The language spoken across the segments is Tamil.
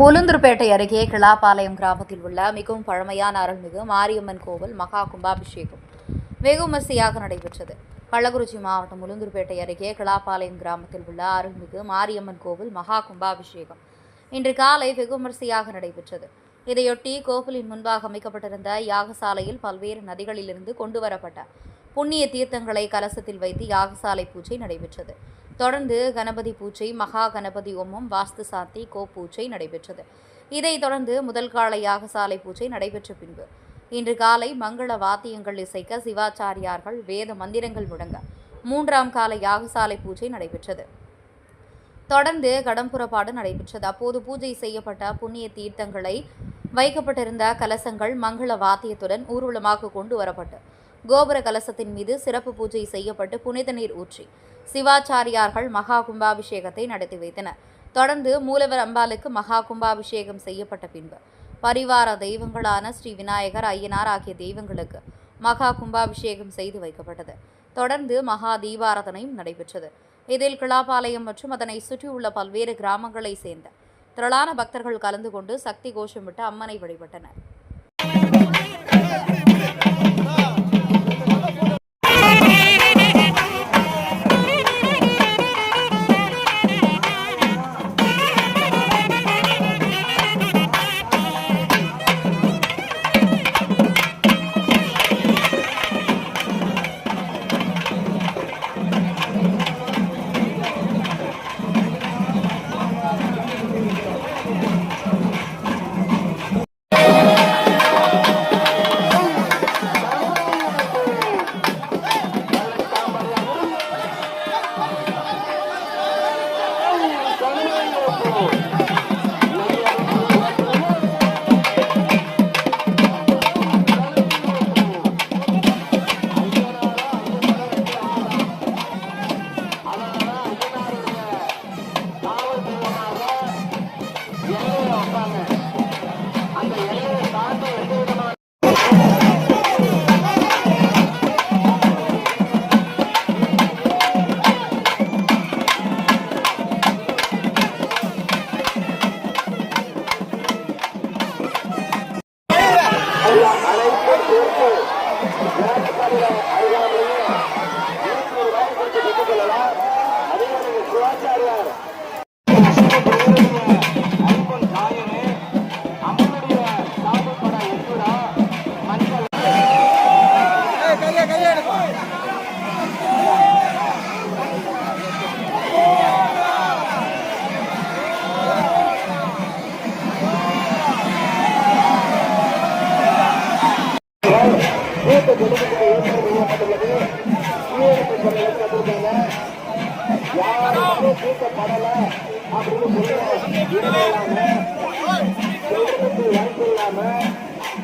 உளுந்தூர்பேட்டை அருகே கிளாபாளையம் கிராமத்தில் உள்ள மிகவும் பழமையான அருள்மிகு மாரியம்மன் கோவில் மகா கும்பாபிஷேகம் வெகு விமர்சையாக நடைபெற்றது. கள்ளக்குறிச்சி மாவட்டம் உளுந்தூர்பேட்டை அருகே கிளாபாளையம் கிராமத்தில் உள்ள அருள்மிகு மாரியம்மன் கோவில் மகா கும்பாபிஷேகம் இன்று காலை வெகு விமர்சையாக நடைபெற்றது. இதையொட்டி கோவிலின் முன்பாக அமைக்கப்பட்டிருந்த யாகசாலையில் பல்வேறு நதிகளிலிருந்து கொண்டுவரப்பட்ட புண்ணிய தீர்த்தங்களை கலசத்தில் வைத்து யாகசாலை பூஜை நடைபெற்றது. தொடர்ந்து கணபதி பூஜை மகா கணபதி ஓமம் வாஸ்து சாத்தி கோ பூஜை நடைபெற்றது. இதைத் தொடர்ந்து முதல் கால யாகசாலை பூஜை நடைபெற்ற பின்பு இன்று காலை மங்கள வாத்தியங்கள் இசைக்க சிவாச்சாரியார்கள் வேத மந்திரங்கள் முழங்க மூன்றாம் கால யாகசாலை பூஜை நடைபெற்றது. தொடர்ந்து கடம்புறப்பாடு நடைபெற்றது. அப்போது பூஜை செய்யப்பட்ட புண்ணிய தீர்த்தங்களை வைக்கப்பட்டிருந்த கலசங்கள் மங்கள வாத்தியத்துடன் ஊர்வலமாக கொண்டு வரப்பட்டு கோபுர கலசத்தின் மீது சிறப்பு பூஜை செய்யப்பட்டு புனித நீர் ஊற்றி சிவாச்சாரியார்கள் மகா கும்பாபிஷேகத்தை நடத்தி வைத்தனர். தொடர்ந்து மூலவர் அம்பாளுக்கு மகா கும்பாபிஷேகம் செய்யப்பட்ட பின்பு பரிவார தெய்வங்களான ஸ்ரீ விநாயகர் ஐயனார் ஆகிய தெய்வங்களுக்கு மகா கும்பாபிஷேகம் செய்து வைக்கப்பட்டது. தொடர்ந்து மகா தீபாராதனையும் நடைபெற்றது. இதில் கிளாபாளையம் மற்றும் அதனை சுற்றியுள்ள பல்வேறு கிராமங்களைச் சேர்ந்த திரளான பக்தர்கள் கலந்து கொண்டு சக்தி கோஷமிட்டு அம்மனை வழிபட்டனர்.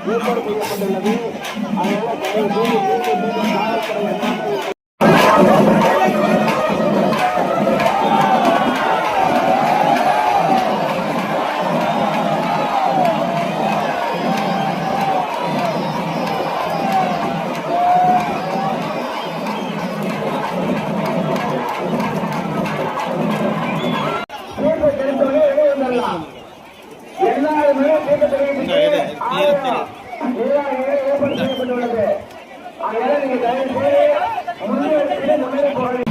ஏற்பாடு செய்யப்பட்டுள்ளது அதனால அதனால நீங்க தயவு செய்து முன்னெடுத்து நம்மளே போக